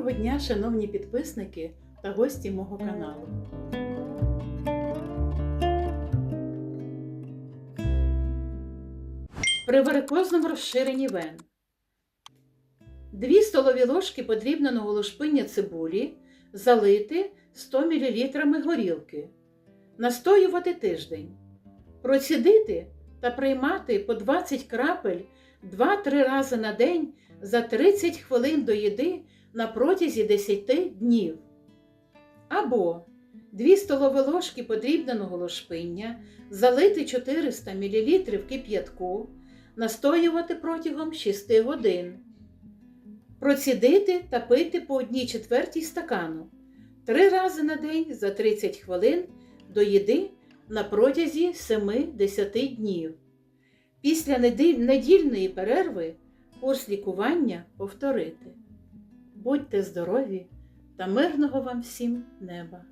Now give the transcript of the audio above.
Доброго дня, шановні підписники та гості мого каналу. При варикозному розширенні вен. 2 столові ложки подрібненого лушпиння цибулі залити 100 мл горілки. Настоювати тиждень. Процідити та приймати по 20 крапель 2-3 рази на день за 30 хвилин до їди на протязі 10 днів. Або 2 столові ложки подрібненого лошпиння залити 400 мл кип'ятку, настоювати протягом 6 годин. Процідити та пити по 1 четвертій стакану 3 рази на день за 30 хвилин до їди на протязі 7-10 днів. Після недільної перерви курс лікування повторити. Будьте здорові та мирного вам всім неба!